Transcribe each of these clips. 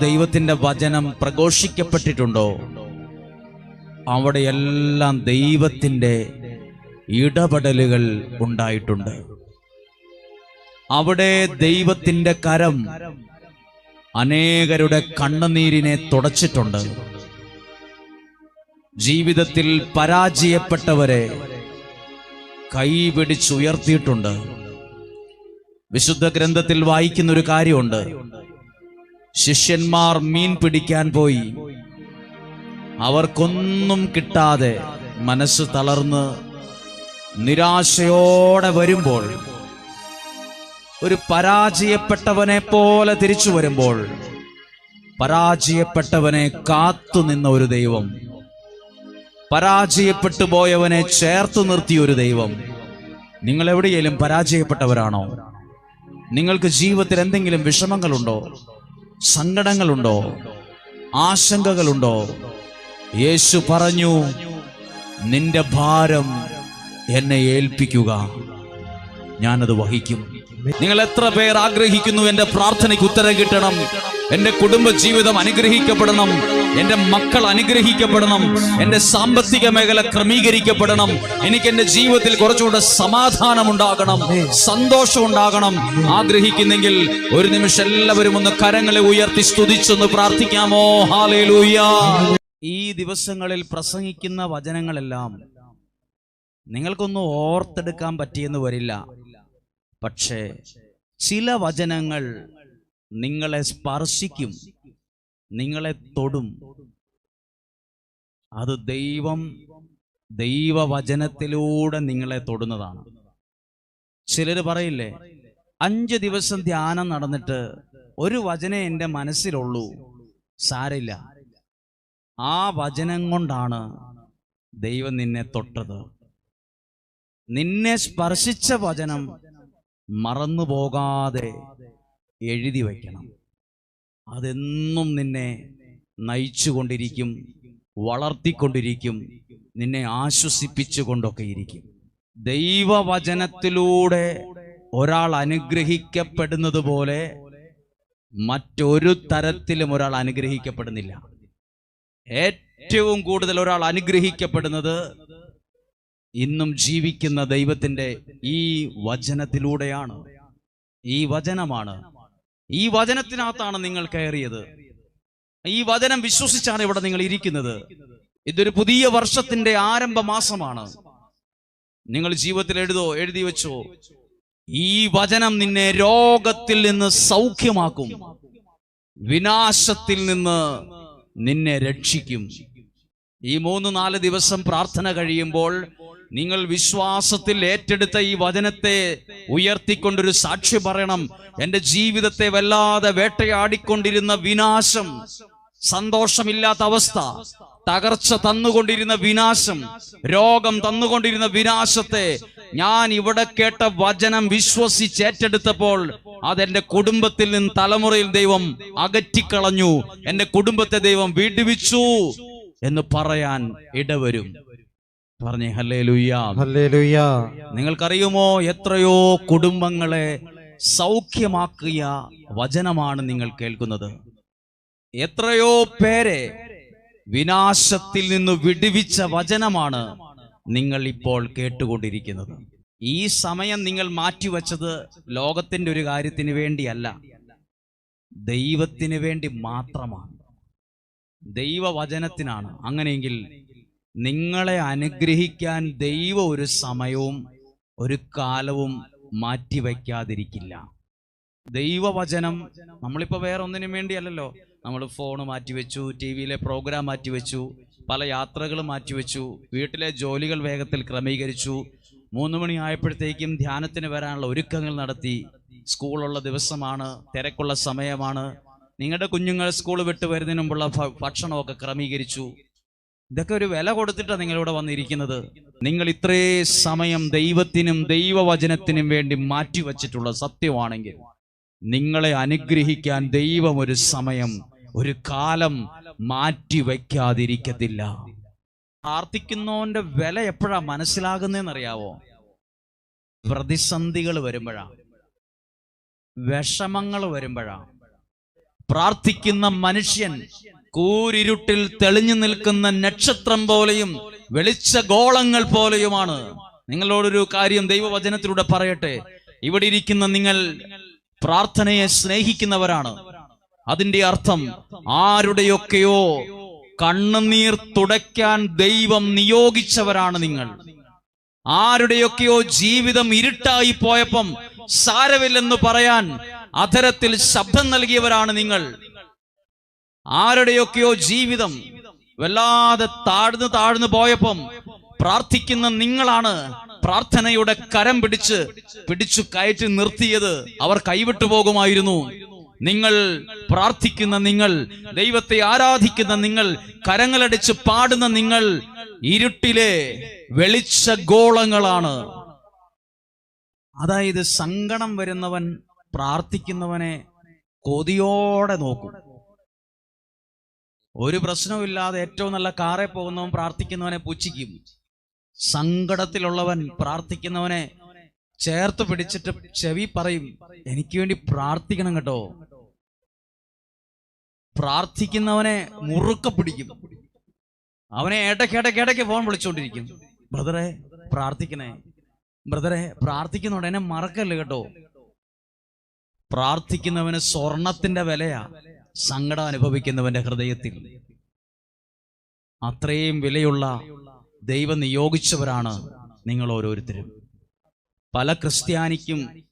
ദൈവത്തിന്റെ വചനം പ്രഘോഷിക്കപ്പെട്ടിട്ടുണ്ടോ? അവിടെയെല്ലാം ദൈവത്തിന്റെ ഇടപെടലുകൾ ഉണ്ടായിട്ടുണ്ട്. അവിടെ ദൈവത്തിന്റെ കരം അനേകരുടെ കണ്ണുനീരിനെ തുടച്ചിട്ടുണ്ട്. ജീവിതത്തിൽ പരാജയപ്പെട്ടവരെ കൈപിടിച്ചുയർത്തിയിട്ടുണ്ട്. വിശുദ്ധ ഗ്രന്ഥത്തിൽ വായിക്കുന്നൊരു കാര്യമുണ്ട്. ശിഷ്യന്മാർ മീൻ പിടിക്കാൻ പോയി. അവർക്കൊന്നും കിട്ടാതെ മനസ്സ് തളർന്ന് നിരാശയോടെ വരുമ്പോൾ ഒരു പരാജയപ്പെട്ടവനെ പോലെ തിരിച്ചു വരുമ്പോൾ പരാജയപ്പെട്ടവനെ കാത്തു നിന്ന ഒരു ദൈവം പരാജയപ്പെട്ടു പോയവനെ ചേർത്തു നിർത്തിയ ഒരു ദൈവം നിങ്ങൾ എവിടെയെങ്കിലും പരാജയപ്പെട്ടവരാണോ? നിങ്ങൾക്ക് ജീവിതത്തിൽ എന്തെങ്കിലും വിഷമങ്ങളുണ്ടോ? സങ്കടങ്ങളുണ്ടോ? ആശങ്കകളുണ്ടോ? യേശു പറഞ്ഞു നിന്റെ ഭാരം എന്നെ ഏൽപ്പിക്കുക. ഞാനത് വഹിക്കും. നിങ്ങൾ എത്ര പേർ ആഗ്രഹിക്കുന്നു എന്റെ പ്രാർത്ഥനയ്ക്ക് ഉത്തരം കിട്ടണം? എന്റെ കുടുംബ ജീവിതം അനുഗ്രഹിക്കപ്പെടണം. എന്റെ മക്കൾ അനുഗ്രഹിക്കപ്പെടണം. എന്റെ സാമ്പത്തിക മേഖല ക്രമീകരിക്കപ്പെടണം. എനിക്ക് എന്റെ ജീവിതത്തിൽ കുറച്ചുകൂടെ സമാധാനം ഉണ്ടാകണം സന്തോഷം ഉണ്ടാകണം. ആഗ്രഹിക്കുന്നെങ്കിൽ ഒരു നിമിഷം എല്ലാവരും ഒന്ന് കരങ്ങളെ ഉയർത്തി സ്തുതിച്ചൊന്ന് പ്രാർത്ഥിക്കാമോ? ഹാലേലൂയ ഈ ദിവസങ്ങളിൽ പ്രസംഗിക്കുന്ന വചനങ്ങളെല്ലാം നിങ്ങൾക്കൊന്നും ഓർത്തെടുക്കാൻ പറ്റിയെന്ന് വരില്ല. പക്ഷേ ചില വചനങ്ങൾ നിങ്ങളെ സ്പർശിക്കും. നിങ്ങളെ തൊടും. അത് ദൈവം ദൈവവചനത്തിലൂടെ നിങ്ങളെ തൊടുന്നതാണ്. ചിലർ പറയില്ലേ അഞ്ച് ദിവസം ധ്യാനം നടന്നിട്ട് ഒരു വചനേ എന്റെ മനസ്സിലുള്ളൂ സാരില്ല ആ വചനം കൊണ്ടാണ് ദൈവം നിന്നെ തൊട്ടത്. നിന്നെ സ്പർശിച്ച വചനം മറന്നു പോകാതെ എഴുതി വയ്ക്കണം. അതെന്നും നിന്നെ നയിച്ചുകൊണ്ടിരിക്കും വളർത്തിക്കൊണ്ടിരിക്കും നിന്നെ ആശ്വസിപ്പിച്ചുകൊണ്ടൊക്കെ ഇരിക്കും ദൈവവചനത്തിലൂടെ ഒരാൾ അനുഗ്രഹിക്കപ്പെടുന്നത് പോലെ മറ്റൊരു തരത്തിലും ഒരാൾ അനുഗ്രഹിക്കപ്പെടുന്നില്ല. ഏറ്റവും കൂടുതൽ ഒരാൾ അനുഗ്രഹിക്കപ്പെടുന്നത് ഇന്നും ജീവിക്കുന്ന ദൈവത്തിന്റെ ഈ വചനത്തിലൂടെയാണ്. ഈ വചനമാണ് ഈ വചനത്തിനകത്താണ് നിങ്ങൾ കയറിയത്. ഈ വചനം വിശ്വസിച്ചാണ് ഇവിടെ നിങ്ങൾ ഇരിക്കുന്നത്. ഇതൊരു പുതിയ വർഷത്തിന്റെ ആരംഭ മാസമാണ്. നിങ്ങൾ ജീവിതത്തിൽ എഴുതോ എഴുതി വെച്ചോ? ഈ വചനം നിന്നെ രോഗത്തിൽ നിന്ന് സൗഖ്യമാക്കും. വിനാശത്തിൽ നിന്ന് നിന്നെ രക്ഷിക്കും. ഈ മൂന്ന് നാല് ദിവസം പ്രാർത്ഥന കഴിയുമ്പോൾ നിങ്ങൾ വിശ്വാസത്തിൽ ഏറ്റെടുത്ത ഈ വചനത്തെ ഉയർത്തിക്കൊണ്ടൊരു സാക്ഷി പറയണം. എന്റെ ജീവിതത്തെ വല്ലാതെ വേട്ടയാടിക്കൊണ്ടിരുന്ന വിനാശം സന്തോഷമില്ലാത്ത അവസ്ഥ തകർച്ച തന്നുകൊണ്ടിരുന്ന വിനാശം രോഗം തന്നുകൊണ്ടിരുന്ന വിനാശത്തെ ഞാൻ ഇവിടെ കേട്ട വചനം വിശ്വസിച്ച് ഏറ്റെടുത്തപ്പോൾ അതെന്റെ കുടുംബത്തിൽ നിന്ന് തലമുറയിൽ ദൈവം അകറ്റിക്കളഞ്ഞു. എന്റെ കുടുംബത്തെ ദൈവം വീടുവിച്ചു എന്ന് പറയാൻ ഇടവരും. പറഞ്ഞേ ഹല്ലേ ലുയ്യാ നിങ്ങൾക്കറിയുമോ എത്രയോ കുടുംബങ്ങളെ സൗഖ്യമാക്കിയ വചനമാണ് നിങ്ങൾ കേൾക്കുന്നത്. എത്രയോ പേരെ വിനാശത്തിൽ നിന്ന് വിടുവിച്ച വചനമാണ് നിങ്ങൾ ഇപ്പോൾ കേട്ടുകൊണ്ടിരിക്കുന്നത്. ഈ സമയം നിങ്ങൾ മാറ്റിവെച്ചത് ലോകത്തിന്റെ ഒരു കാര്യത്തിന് വേണ്ടിയല്ല. ദൈവത്തിന് വേണ്ടി മാത്രമാണ്. ദൈവവചനത്തിനാണ്. അങ്ങനെയെങ്കിൽ നിങ്ങളെ അനുഗ്രഹിക്കാൻ ദൈവം ഒരു സമയവും ഒരു കാലവും മാറ്റിവെക്കാതിരിക്കില്ല ദൈവവചനം നമ്മളിപ്പോൾ വേറെ ഒന്നിനും വേണ്ടിയല്ലല്ലോ. നമ്മൾ ഫോൺ മാറ്റിവെച്ചു ടി വിയിലെ പ്രോഗ്രാം മാറ്റിവെച്ചു പല യാത്രകൾ മാറ്റിവെച്ചു വീട്ടിലെ ജോലികൾ വേഗത്തിൽ ക്രമീകരിച്ചു മൂന്ന് മണി ആയപ്പോഴത്തേക്കും ധ്യാനത്തിന് വരാനുള്ള ഒരുക്കങ്ങൾ നടത്തി. സ്കൂളുള്ള ദിവസമാണ് തിരക്കുള്ള സമയമാണ്. നിങ്ങളുടെ കുഞ്ഞുങ്ങൾ സ്കൂൾ വിട്ട് വരുന്നതിന് മുമ്പുള്ള ഭക്ഷണമൊക്കെ ക്രമീകരിച്ചു. ഇതൊക്കെ ഒരു വില കൊടുത്തിട്ടാണ് നിങ്ങളിവിടെ വന്നിരിക്കുന്നത്. നിങ്ങൾ ഇത്രേ സമയം ദൈവത്തിനും ദൈവവചനത്തിനും വേണ്ടി മാറ്റിവെച്ചിട്ടുള്ള സത്യമാണെങ്കിൽ നിങ്ങളെ അനുഗ്രഹിക്കാൻ ദൈവം ഒരു സമയം ഒരു കാലം മാറ്റി വയ്ക്കാതിരിക്കത്തില്ല പ്രാർത്ഥിക്കുന്നവന്റെ വില എപ്പോഴാ മനസ്സിലാകുന്നതെന്നറിയാവോ? പ്രതിസന്ധികൾ വരുമ്പോഴാ. വിഷമങ്ങൾ വരുമ്പോഴാ. പ്രാർത്ഥിക്കുന്ന മനുഷ്യൻ കൂരിരുട്ടിൽ തെളിഞ്ഞു നിൽക്കുന്ന നക്ഷത്രം പോലെയും വെളിച്ച ഗോളങ്ങൾ പോലെയുമാണ്. നിങ്ങളോടൊരു കാര്യം ദൈവവചനത്തിലൂടെ പറയട്ടെ. ഇവിടെ ഇരിക്കുന്ന നിങ്ങൾ പ്രാർത്ഥനയെ സ്നേഹിക്കുന്നവരാണ്. അതിന്റെ അർത്ഥം ആരുടെയൊക്കെയോ കണ്ണുനീർ തുടയ്ക്കാൻ ദൈവം നിയോഗിച്ചവരാണ് നിങ്ങൾ. ആരുടെയൊക്കെയോ ജീവിതം ഇരുട്ടായി പോയപ്പം സാരവില്ലെന്ന് പറയാൻ അധരത്തിൽ ശബ്ദം നൽകിയവരാണ് നിങ്ങൾ. ആരുടെയൊക്കെയോ ജീവിതം വല്ലാതെ താഴ്ന്നു താഴ്ന്നു പോയപ്പം പ്രാർത്ഥിക്കുന്ന നിങ്ങളാണ് പ്രാർത്ഥനയുടെ കരം പിടിച്ച് പിടിച്ചു കയറ്റി നിർത്തിയത്. അവർ കൈവിട്ടു പോകുമായിരുന്നു. നിങ്ങൾ പ്രാർത്ഥിക്കുന്ന നിങ്ങൾ ദൈവത്തെ ആരാധിക്കുന്ന നിങ്ങൾ കരങ്ങളടിച്ച് പാടുന്ന നിങ്ങൾ ഇരുട്ടിലെ വെളിച്ച ഗോളങ്ങളാണ് അതായത് സങ്കടം വരുന്നവൻ പ്രാർത്ഥിക്കുന്നവനെ കൊതിയോടെ നോക്കും. ഒരു പ്രശ്നവുമില്ലാതെ ഏറ്റവും നല്ല കാറെ പോകുന്നവൻ പ്രാർത്ഥിക്കുന്നവനെ പുച്ഛിക്കും സങ്കടത്തിലുള്ളവൻ പ്രാർത്ഥിക്കുന്നവനെ ചേർത്ത് പിടിച്ചിട്ട് ചെവി പറയും എനിക്ക് വേണ്ടി പ്രാർത്ഥിക്കണം കേട്ടോ. പ്രാർത്ഥിക്കുന്നവനെ മുറുക്ക പിടിക്കും. അവനെ ഇടയ്ക്കിടയ്ക്ക് ഇടയ്ക്ക് ഫോൺ വിളിച്ചുകൊണ്ടിരിക്കും ബ്രദറെ പ്രാർത്ഥിക്കണേ. ബ്രദറെ പ്രാർത്ഥിക്കുന്നുണ്ട് എന്നെ മറക്കല്ലേ കേട്ടോ. പ്രാർത്ഥിക്കുന്നവന് സ്വർണത്തിന്റെ വിലയാ. സങ്കടം അനുഭവിക്കുന്നവന്റെ ഹൃദയത്തിൽ. അത്രയും വിലയുള്ള ദൈവം നിയോഗിച്ചവരാണ് നിങ്ങൾ ഓരോരുത്തരും. പല ക്രിസ്ത്യാനിക്കും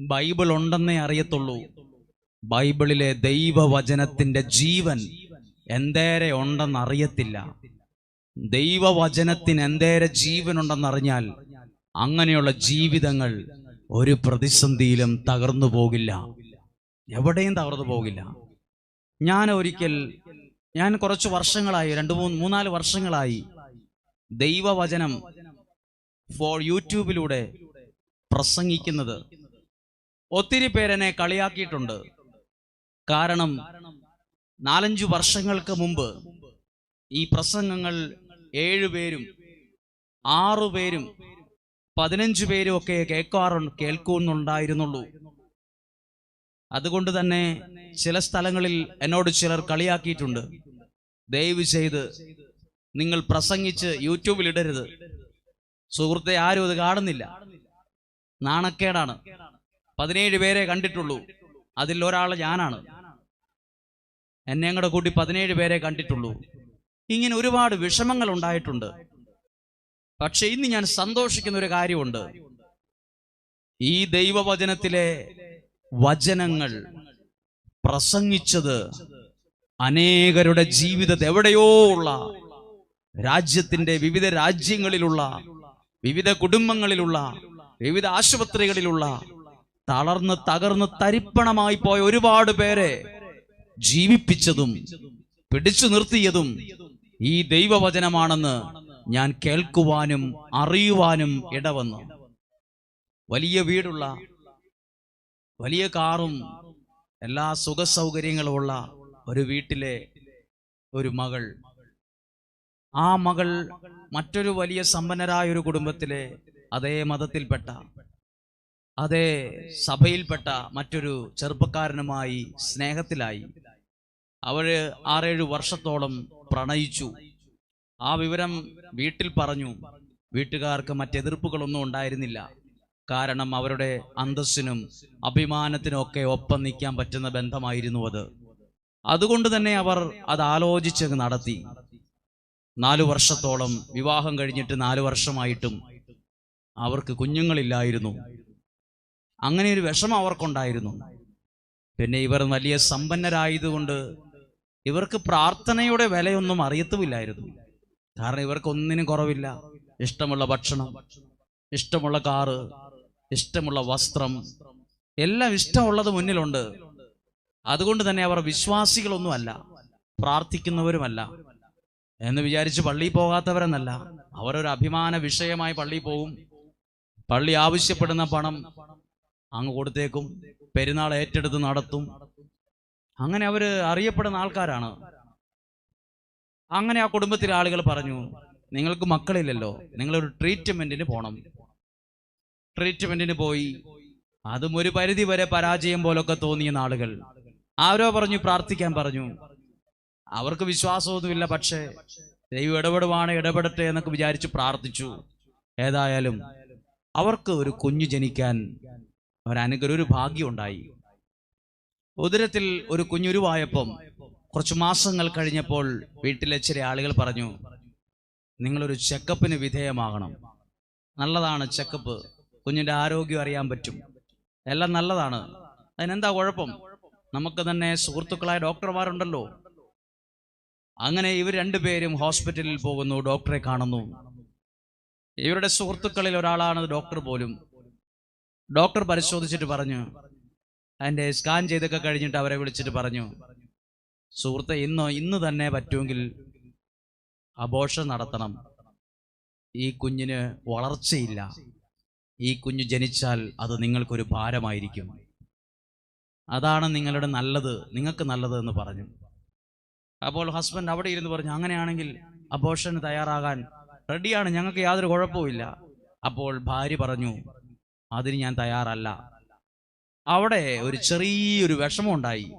ബൈബിൾ ഉണ്ടെന്നേ അറിയത്തുള്ളൂ. ബൈബിളിലെ ദൈവവചനത്തിന്റെ ജീവൻ എന്തേരെ ഉണ്ടെന്ന് അറിയത്തില്ല ദൈവവചനത്തിന് എന്തേരെ ജീവൻ ഉണ്ടെന്നറിഞ്ഞാൽ അങ്ങനെയുള്ള ജീവിതങ്ങൾ ഒരു പ്രതിസന്ധിയിലും തകർന്നു പോകില്ല. എവിടെയും തകർന്നു പോകില്ല. ഞാൻ ഒരിക്കൽ ഞാൻ കുറച്ച് വർഷങ്ങളായി രണ്ട് മൂന്ന് മൂന്നാൽ വർഷങ്ങളായി ദൈവവചനം ഫോർ യൂട്യൂബിലൂടെ പ്രസംഗിക്കുന്നത്. ഒത്തിരി പേരെന്നെ കളിയാക്കിയിട്ടുണ്ട്. കാരണം നാലഞ്ചു വർഷങ്ങൾക്ക് മുമ്പ് ഈ പ്രസംഗങ്ങൾ ഏഴുപേരും ആറുപേരും പതിനഞ്ചു പേരും ഒക്കെ കേൾക്കാറുണ്ട് കേൾക്കുന്നുണ്ടായിരുന്നുള്ളൂ. അതുകൊണ്ട് തന്നെ ചില സ്ഥലങ്ങളിൽ എന്നോട് ചിലർ കളിയാക്കിയിട്ടുണ്ട്. ദയവ് ചെയ്ത് നിങ്ങൾ പ്രസംഗിച്ച് യൂട്യൂബിൽ ഇടരുത്. സുഹൃത്തെ ആരും അത് കാണുന്നില്ല. നാണക്കേടാണ്. പതിനേഴ് പേരെ കണ്ടിട്ടുള്ളൂ. അതിൽ ഒരാൾ ഞാനാണ്. എന്നെ കൂടെ കൂട്ടി പതിനേഴ് പേരെ കണ്ടിട്ടുള്ളൂ. ഇങ്ങനെ ഒരുപാട് വിഷമങ്ങൾ ഉണ്ടായിട്ടുണ്ട്. പക്ഷെ ഇന്ന് ഞാൻ സന്തോഷിക്കുന്ന ഒരു കാര്യമുണ്ട്. ഈ ദൈവവചനത്തിലെ വചനങ്ങൾ പ്രസംഗിച്ചത് അനേകരുടെ ജീവിതത്തെ എവിടെയോ ഉള്ള രാജ്യത്തിന്റെ വിവിധ രാജ്യങ്ങളിലുള്ള വിവിധ കുടുംബങ്ങളിലുള്ള വിവിധ ആശുപത്രികളിലുള്ള തളർന്ന് തകർന്ന് തരിപ്പണമായി പോയ ഒരുപാട് പേരെ ജീവിപ്പിച്ചതും പിടിച്ചു നിർത്തിയതും ഈ ദൈവവചനമാണെന്ന് ഞാൻ കേൾക്കുവാനും അറിയുവാനും ഇടവന്നു. വലിയ വീടുള്ള വലിയ കാറും എല്ലാ സുഖ സൗകര്യങ്ങളുമുള്ള ഒരു വീട്ടിലെ ഒരു മകൾ. ആ മകൾ മറ്റൊരു വലിയ സമ്പന്നരായ ഒരു കുടുംബത്തിലെ അതേ മതത്തിൽപ്പെട്ട അതേ സഭയിൽപ്പെട്ട മറ്റൊരു ചെറുപ്പക്കാരനുമായി സ്നേഹത്തിലായി. അവർ ആറേഴ് വർഷത്തോളം പ്രണയിച്ചു. ആ വിവരം വീട്ടിൽ പറഞ്ഞു. വീട്ടുകാർക്ക് മറ്റെതിർപ്പുകളൊന്നും ഉണ്ടായിരുന്നില്ല. കാരണം അവരുടെ അന്തസ്സിനും അഭിമാനത്തിനും ഒക്കെ ഒപ്പം നിൽക്കാൻ പറ്റുന്ന ബന്ധമായിരുന്നു അത്. അതുകൊണ്ട് തന്നെ അവർ അത് ആലോചിച്ച് നടത്തി. നാലു വർഷത്തോളം വിവാഹം കഴിഞ്ഞിട്ട് നാലു വർഷമായിട്ടും അവർക്ക് കുഞ്ഞുങ്ങളില്ലായിരുന്നു. അങ്ങനെ ഒരു വിഷമം അവർക്കുണ്ടായിരുന്നു. പിന്നെ ഇവർ വലിയ സമ്പന്നരായതുകൊണ്ട് ഇവർക്ക് പ്രാർത്ഥനയുടെ വിലയൊന്നും അറിയത്തുമില്ലായിരുന്നു. കാരണം ഇവർക്ക് ഒന്നിനും കുറവില്ല. ഇഷ്ടമുള്ള ഭക്ഷണം ഇഷ്ടമുള്ള കാറ് ഇഷ്ടമുള്ള വസ്ത്രം. എല്ലാം ഇഷ്ടമുള്ളത് മുന്നിലുണ്ട്. അതുകൊണ്ട് തന്നെ അവർ വിശ്വാസികളൊന്നുമല്ല. പ്രാർത്ഥിക്കുന്നവരുമല്ല. എന്ന് വിചാരിച്ച് പള്ളിയിൽ പോകാത്തവരെന്നല്ല. അവരൊരു അഭിമാന വിഷയമായി പള്ളിയിൽ പോകും പള്ളി ആവശ്യപ്പെടുന്ന പണം അങ്ങ് കൊടുത്തേക്കും. പെരുന്നാൾ ഏറ്റെടുത്ത് നടത്തും. അങ്ങനെ അവർ അറിയപ്പെടുന്ന ആൾക്കാരാണ്. അങ്ങനെ ആ കുടുംബത്തിലെ ആളുകൾ പറഞ്ഞു നിങ്ങൾക്ക് മക്കളില്ലല്ലോ. നിങ്ങളൊരു ട്രീറ്റ്മെന്റിന് പോണം. ട്രീറ്റ്മെന്റിന് പോയി. അതും ഒരു പരിധി വരെ പരാജയം പോലൊക്കെ തോന്നിയ നാളുകൾ. ആരോ പറഞ്ഞു പ്രാർത്ഥിക്കാൻ പറഞ്ഞു. അവർക്ക് വിശ്വാസമൊന്നുമില്ല പക്ഷേ ദൈവം ഇടപെടുവാണ് ഇടപെടട്ടെ എന്നൊക്കെ വിചാരിച്ച് പ്രാർത്ഥിച്ചു. ഏതായാലും അവർക്ക് ഒരു കുഞ്ഞു ജനിക്കാൻ ഒരനുഗ്രഹം ഒരു ഭാഗ്യം ഉണ്ടായി. ഉദരത്തിൽ ഒരു കുഞ്ഞുരുവായപ്പം കുറച്ച് മാസങ്ങൾ കഴിഞ്ഞപ്പോൾ വീട്ടിലെ ചില ആളുകൾ പറഞ്ഞു നിങ്ങളൊരു ചെക്കപ്പിന് വിധേയമാകണം. നല്ലതാണ് ചെക്കപ്പ് കുഞ്ഞിന്റെ ആരോഗ്യം അറിയാൻ പറ്റും. എല്ലാം നല്ലതാണ്. അതിനെന്താ കുഴപ്പം? നമുക്ക് തന്നെ സുഹൃത്തുക്കളായ ഡോക്ടർമാരുണ്ടല്ലോ. അങ്ങനെ ഇവർ രണ്ടുപേരും ഹോസ്പിറ്റലിൽ പോകുന്നു ഡോക്ടറെ കാണുന്നു. ഇവരുടെ സുഹൃത്തുക്കളിൽ ഒരാളാണ് ഡോക്ടർ പോലും. ഡോക്ടർ പരിശോധിച്ചിട്ട് പറഞ്ഞു. അതിന്റെ സ്കാൻ ചെയ്തൊക്കെ കഴിഞ്ഞിട്ട് അവരെ വിളിച്ചിട്ട് പറഞ്ഞു. സുഹൃത്തെ ഇന്നോ ഇന്ന് തന്നെ പറ്റുമെങ്കിൽ അബോഷം നടത്തണം. ഈ കുഞ്ഞിന് വളർച്ചയില്ല. ഈ കുഞ്ഞു ജനിച്ചാൽ അത് നിങ്ങൾക്കൊരു ഭാരമായിരിക്കും. അതാണ് നിങ്ങളുടെ നല്ലത് നിങ്ങൾക്ക് നല്ലത് എന്ന് പറഞ്ഞു. അപ്പോൾ ഹസ്ബൻഡ് അവിടെ ഇരുന്ന് പറഞ്ഞു അങ്ങനെയാണെങ്കിൽ അബോഷന് തയ്യാറാകാൻ റെഡിയാണ് ഞങ്ങൾക്ക് യാതൊരു കുഴപ്പവുമില്ല അപ്പോൾ ഭാര്യ പറഞ്ഞു അതിന് ഞാൻ തയ്യാറല്ല. അവിടെ ഒരു ചെറിയൊരു വിഷമമുണ്ടായി.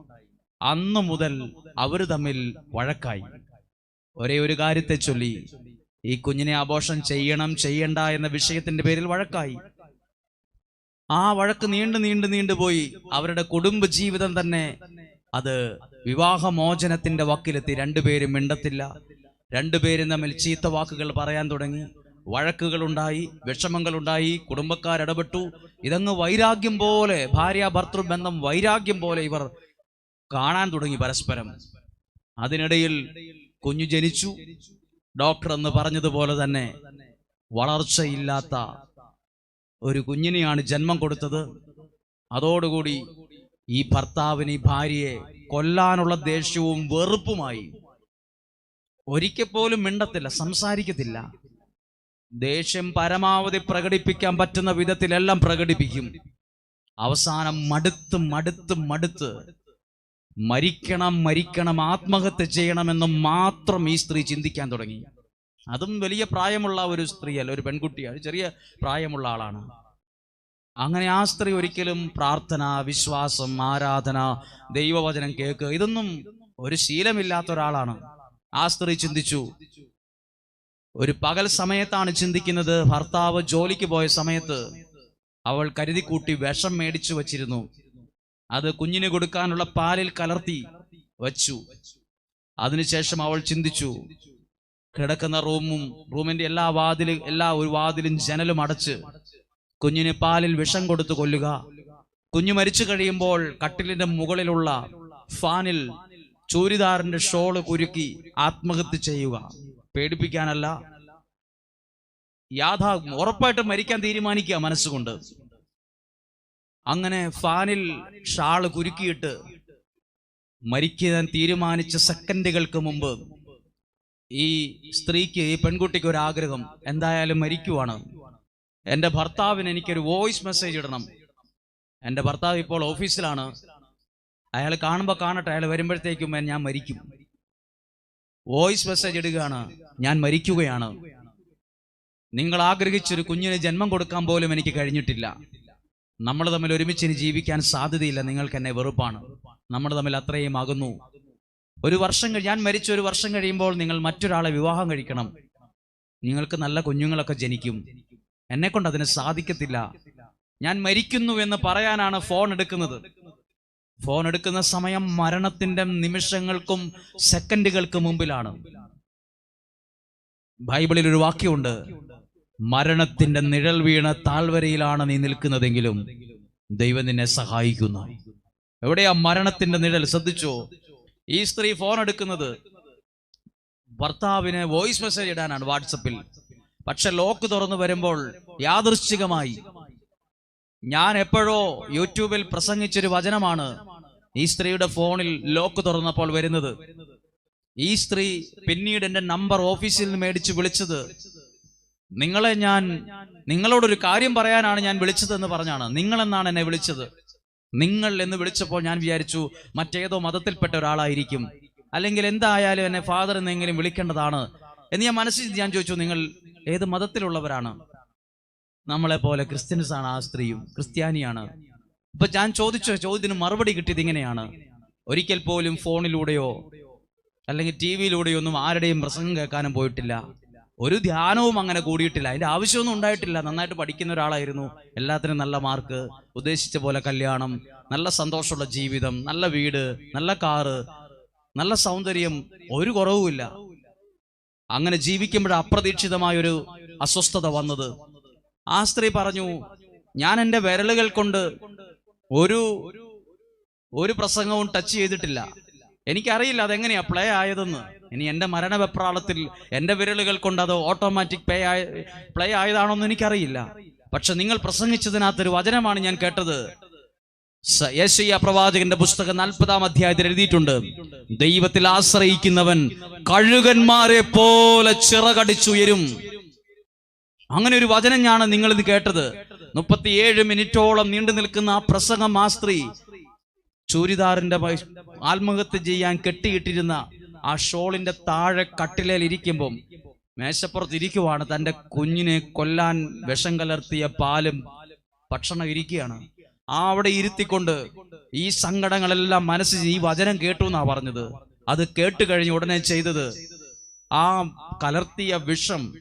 അന്നു മുതൽ അവർ തമ്മിൽ വഴക്കായി. ഒരേ ഒരു കാര്യത്തെ ചൊല്ലി ഈ കുഞ്ഞിനെ ആഘോഷം ചെയ്യണം ചെയ്യണ്ട എന്ന വിഷയത്തിന്റെ പേരിൽ വഴക്കായി. ആ വഴക്ക് നീണ്ടു നീണ്ടു നീണ്ടുപോയി അവരുടെ കുടുംബ ജീവിതം തന്നെ അത് വിവാഹമോചനത്തിന്റെ വക്കിലെത്തി. രണ്ടുപേരും മിണ്ടത്തില്ല. രണ്ടുപേരും തമ്മിൽ ചീത്ത വാക്കുകൾ പറയാൻ തുടങ്ങി. വഴക്കുകൾ ഉണ്ടായി വഴക്കുകളുണ്ടായി വിഷമങ്ങളുണ്ടായി കുടുംബക്കാരിടപെട്ടു ഇതങ്ങ് വൈരാഗ്യം പോലെ ഭാര്യ ഭർത്തൃ ബന്ധം വൈരാഗ്യം പോലെ ഇവർ കാണാൻ തുടങ്ങി പരസ്പരം. അതിനിടയിൽ കുഞ്ഞു ജനിച്ചു. ഡോക്ടർ എന്ന് പറഞ്ഞതുപോലെ തന്നെ വളർച്ചയില്ലാത്ത ഒരു കുഞ്ഞിനെയാണ് ജന്മം കൊടുത്തത്. അതോടുകൂടി ഈ ഭർത്താവിന് ഈ ഭാര്യയെ കൊല്ലാനുള്ള ദേഷ്യവും വെറുപ്പുമായി ഒരിക്കൽ പോലും മിണ്ടത്തില്ല സംസാരിക്കത്തില്ല. ദേഷ്യം പരമാവധി പ്രകടിപ്പിക്കാൻ പറ്റുന്ന വിധത്തിലെല്ലാം പ്രകടിപ്പിക്കും. അവസാനം മടുത്ത് മടുത്ത് മടുത്ത് മരിക്കണം മരിക്കണം ആത്മഹത്യ ചെയ്യണമെന്ന് മാത്രം ഈ സ്ത്രീ ചിന്തിക്കാൻ തുടങ്ങി. അതും വലിയ പ്രായമുള്ള ഒരു സ്ത്രീയല്ല ഒരു പെൺകുട്ടിയാണ് ചെറിയ പ്രായമുള്ള ആളാണ്. അങ്ങനെ ആ സ്ത്രീ ഒരിക്കലും പ്രാർത്ഥന വിശ്വാസം ആരാധന ദൈവവചനം കേൾക്കുക ഇതൊന്നും ഒരു ശീലമില്ലാത്ത ഒരാളാണ്. ആ സ്ത്രീ ചിന്തിച്ചു ഒരു പകൽ സമയത്താണ് ചിന്തിക്കുന്നത് ഭർത്താവ് ജോലിക്ക് പോയ സമയത്ത് അവൾ കരുതിക്കൂട്ടി വിഷം മേടിച്ചു വച്ചിരുന്നു. അത് കുഞ്ഞിന് കൊടുക്കാനുള്ള പാലിൽ കലർത്തി വച്ചു. അതിനുശേഷം അവൾ ചിന്തിച്ചു കിടക്കുന്ന റൂമും റൂമിന്റെ എല്ലാ വാതിലും എല്ലാ ഒരു വാതിലും ജനലും അടച്ച് കുഞ്ഞിന് പാലിൽ വിഷം കൊടുത്തു കൊല്ലുക. കുഞ്ഞു മരിച്ചു കഴിയുമ്പോൾ കട്ടിലിന്റെ മുകളിലുള്ള ഫാനിൽ ചൂരിദാറിന്റെ ഷോൾ കുരുക്കി ആത്മഹത്യ ചെയ്യുക. പേടിപ്പിക്കാനല്ല. യാഥാ ഉറപ്പായിട്ടും മരിക്കാൻ തീരുമാനിക്കുക മനസ്സുകൊണ്ട്. അങ്ങനെ ഫാനിൽ ഷാൾ കുരുക്കിയിട്ട് മരിക്കാൻ തീരുമാനിച്ച സെക്കൻഡുകൾക്ക് മുമ്പ് ഈ സ്ത്രീക്ക് ഈ പെൺകുട്ടിക്ക് ഒരു ആഗ്രഹം എന്തായാലും മരിക്കുവാണ്. എന്റെ ഭർത്താവിന് എനിക്കൊരു വോയിസ് മെസ്സേജ് ഇടണം. എന്റെ ഭർത്താവ് ഇപ്പോൾ ഓഫീസിലാണ്. അയാൾ കാണുമ്പോൾ കാണട്ടെ അയാൾ വരുമ്പോഴത്തേക്കും ഞാൻ മരിക്കും. വോയിസ് മെസ്സേജ് ഇടുകയാണ്. ഞാൻ മരിക്കുകയാണ്. നിങ്ങൾ ആഗ്രഹിച്ചൊരു കുഞ്ഞിന് ജന്മം കൊടുക്കാൻ പോലും എനിക്ക് കഴിഞ്ഞിട്ടില്ല. നമ്മൾ തമ്മിൽ ഒരുമിച്ച് ഇനി ജീവിക്കാൻ സാധ്യതയില്ല. നിങ്ങൾക്ക് എന്നെ വെറുപ്പാണ്. നമ്മൾ തമ്മിൽ അത്രയും ആകുന്നു ഒരു വർഷം ഞാൻ മരിച്ച ഒരു വർഷം കഴിയുമ്പോൾ നിങ്ങൾ മറ്റൊരാളെ വിവാഹം കഴിക്കണം. നിങ്ങൾക്ക് നല്ല കുഞ്ഞുങ്ങളൊക്കെ ജനിക്കും. എന്നെ കൊണ്ട് അതിന് സാധിക്കത്തില്ല. ഞാൻ മരിക്കുന്നു എന്ന് പറയാനാണ് ഫോൺ എടുക്കുന്നത്. ഫോൺ എടുക്കുന്ന സമയം മരണത്തിന്റെ നിമിഷങ്ങൾക്കും സെക്കൻഡുകൾക്ക് മുമ്പിലാണ്. ബൈബിളിൽ ഒരു വാക്യമുണ്ട്. മരണത്തിന്റെ നിഴൽ വീണ താഴ്വരയിലാണ് നീ നിൽക്കുന്നതെങ്കിലും ദൈവം നിന്നെ സഹായിക്കുന്നു. എവിടെയാ മരണത്തിന്റെ നിഴൽ? ശ്രദ്ധിച്ചോ? ഈ സ്ത്രീ ഫോൺ എടുക്കുന്നത് ഭർത്താവിനെ വോയിസ് മെസ്സേജ് ഇടാനാണ് വാട്സപ്പിൽ. പക്ഷെ ലോക്ക് തുറന്നു വരുമ്പോൾ യാദൃശ്ചികമായി ഞാൻ എപ്പോഴോ യൂട്യൂബിൽ പ്രസംഗിച്ചൊരു വചനമാണ് ഈ സ്ത്രീയുടെ ഫോണിൽ ലോക്ക് തുറന്നപ്പോൾ വരുന്നത്. ഈ സ്ത്രീ പിന്നീട് എന്റെ നമ്പർ ഓഫീസിൽ നിന്ന് മേടിച്ച് വിളിച്ചത് നിങ്ങളെ ഞാൻ നിങ്ങളോടൊരു കാര്യം പറയാനാണ് ഞാൻ വിളിച്ചത് എന്ന് പറഞ്ഞാണ്. നിങ്ങളെന്നാണ് എന്നെ വിളിച്ചത്. നിങ്ങൾ എന്ന് വിളിച്ചപ്പോൾ ഞാൻ വിചാരിച്ചു മറ്റേതോ മതത്തിൽപ്പെട്ട ഒരാളായിരിക്കും. അല്ലെങ്കിൽ എന്തായാലും എന്നെ ഫാദർ എന്നെങ്കിലും വിളിക്കേണ്ടതാണ് എന്ന് ഞാൻ മനസ്സിൽ ഞാൻ ചോദിച്ചു നിങ്ങൾ ഏത് മതത്തിലുള്ളവരാണ്? നമ്മളെ പോലെ ക്രിസ്ത്യൻസ് ആണ് ആ സ്ത്രീയും ക്രിസ്ത്യാനിയാണ്. അപ്പൊ ഞാൻ ചോദിച്ച ചോദ്യത്തിന് മറുപടി കിട്ടിയത് ഇങ്ങനെയാണ്. ഒരിക്കൽ പോലും ഫോണിലൂടെയോ അല്ലെങ്കിൽ ടി വിയിലൂടെയോ ഒന്നും ആരുടെയും പ്രസംഗം കേൾക്കാനും പോയിട്ടില്ല. ഒരു ധ്യാനവും അങ്ങനെ കൂടിയിട്ടില്ല. അതിന്റെ ആവശ്യമൊന്നും ഉണ്ടായിട്ടില്ല. നന്നായിട്ട് പഠിക്കുന്ന ഒരാളായിരുന്നു. എല്ലാത്തിനും നല്ല മാർക്ക് ഉദ്ദേശിച്ച പോലെ കല്യാണം നല്ല സന്തോഷമുള്ള ജീവിതം നല്ല വീട് നല്ല കാറ് നല്ല സൗന്ദര്യം. ഒരു കുറവുമില്ല അങ്ങനെ ജീവിക്കുമ്പോൾ അപ്രതീക്ഷിതമായൊരു അസ്വസ്ഥത വന്നത്. ആ സ്ത്രീ പറഞ്ഞു ഞാൻ എന്റെ വിരലുകൾ കൊണ്ട് ഒരു ഒരു പ്രസംഗവും ടച്ച് ചെയ്തിട്ടില്ല. എനിക്കറിയില്ല അതെങ്ങനെയാ പ്ലേ ആയതെന്ന്. ഇനി എന്റെ മരണവെപ്രാളത്തിൽ എന്റെ വിരലുകൾ കൊണ്ട് അത് ഓട്ടോമാറ്റിക് പ്ലേ ആയ പ്ലേ ആയതാണോന്ന് എനിക്കറിയില്ല. പക്ഷെ നിങ്ങൾ പ്രസംഗിച്ചതിനകത്തൊരു വചനമാണ് ഞാൻ കേട്ടത്. യേശയ്യ പ്രവാചകന്റെ പുസ്തകം നാൽപ്പതാം അധ്യായത്തിൽ എഴുതിയിട്ടുണ്ട്. ദൈവത്തിൽ ആശ്രയിക്കുന്നവൻ കഴുകന്മാരെ പോലെ ചിറകടിച്ചുയരും. അങ്ങനെ ഒരു വചനം ഞാൻ നിങ്ങൾ ഇത് കേട്ടത്. മുപ്പത്തിയേഴ് മിനിറ്റോളം നീണ്ടു നിൽക്കുന്ന ആ പ്രസംഗം ആ സ്ത്രീ ചൂരിദാറിന്റെ വൈ- ആത്മഹത്യ ചെയ്യാൻ കെട്ടിയിട്ടിരുന്ന ആ ഷോളിന്റെ താഴെ കട്ടിലേൽ ഇരിക്കുമ്പം മേശപ്പുറത്ത് ഇരിക്കുവാണ്. കുഞ്ഞിനെ കൊല്ലാൻ വിഷം കലർത്തിയ പാലും ഭക്ഷണം ഇരിക്കുകയാണ്. ആ അവിടെ ഇരുത്തിക്കൊണ്ട് ഈ സങ്കടങ്ങളെല്ലാം മനസ്സിൽ ഈ വചനം കേട്ടു എന്നാ പറഞ്ഞത്. അത് കേട്ട് കഴിഞ്ഞ് ഉടനെ ചെയ്തത് ആ കലർത്തിയ വിഷം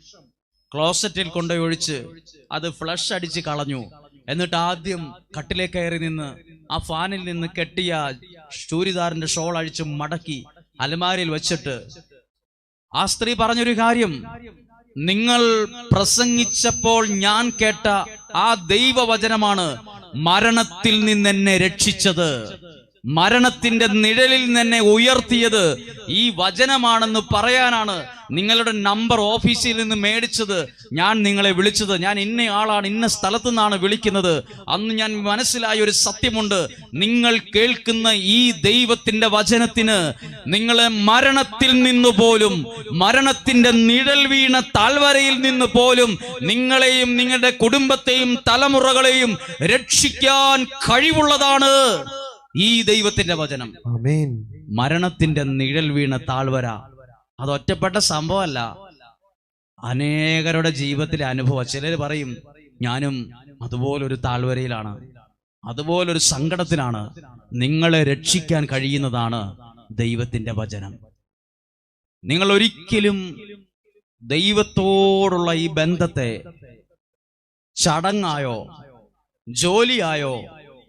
ക്ലോസറ്റിൽ കൊണ്ടുപോയി ഒഴിച്ച് അത് ഫ്ലഷ് അടിച്ച് കളഞ്ഞു. എന്നിട്ട് ആദ്യം കട്ടിലേ കയറി നിന്ന് ആ ഫാനിൽ നിന്ന് കെട്ടിയ ചൂരിദാറിന്റെ ഷോൾ അഴിച്ച് മടക്കി അലമാരയിൽ വെച്ചിട്ട് ആ സ്ത്രീ പറഞ്ഞൊരു കാര്യം. നിങ്ങൾ പ്രസംഗിച്ചപ്പോൾ ഞാൻ കേട്ട ആ ദൈവവചനമാണ് മരണത്തിൽ നിന്ന് എന്നെ രക്ഷിച്ചത്. മരണത്തിന്റെ നിഴലിൽ നിന്നെ ഉയർത്തിയത് ഈ വചനമാണെന്ന് പറയാനാണ് നിങ്ങളുടെ നമ്പർ ഓഫീസിൽ നിന്ന് മേടിച്ചത്. ഞാൻ നിങ്ങളെ വിളിച്ചത്. ഞാൻ ഇന്ന ആളാണ് ഇന്ന സ്ഥലത്തു നിന്നാണ് വിളിക്കുന്നത്. അന്ന് ഞാൻ മനസ്സിലായ ഒരു സത്യമുണ്ട്. നിങ്ങൾ കേൾക്കുന്ന ഈ ദൈവത്തിന്റെ വചനത്തിന് നിങ്ങളെ മരണത്തിൽ നിന്ന് പോലും മരണത്തിന്റെ നിഴൽ വീണ താഴ്വരയിൽ നിന്ന് പോലും നിങ്ങളെയും നിങ്ങളുടെ കുടുംബത്തെയും തലമുറകളെയും രക്ഷിക്കാൻ കഴിവുള്ളതാണ്. ഈ ദൈവത്തിന്റെ വചനം. മരണത്തിന്റെ നിഴൽ വീണ താഴ്വര. അത് ഒറ്റപ്പെട്ട സംഭവമല്ല. അനേകരുടെ ജീവിതത്തിലെ അനുഭവം. ചിലർ പറയും ഞാനും അതുപോലൊരു താഴ്വരയിലാണ്. അതുപോലൊരു സങ്കടത്തിലാണ്. നിങ്ങളെ രക്ഷിക്കാൻ കഴിയുന്നതാണ് ദൈവത്തിന്റെ വചനം. നിങ്ങൾ ഒരിക്കലും ദൈവത്തോടുള്ള ഈ ബന്ധത്തെ ചടങ്ങായോ ജോലിയായോ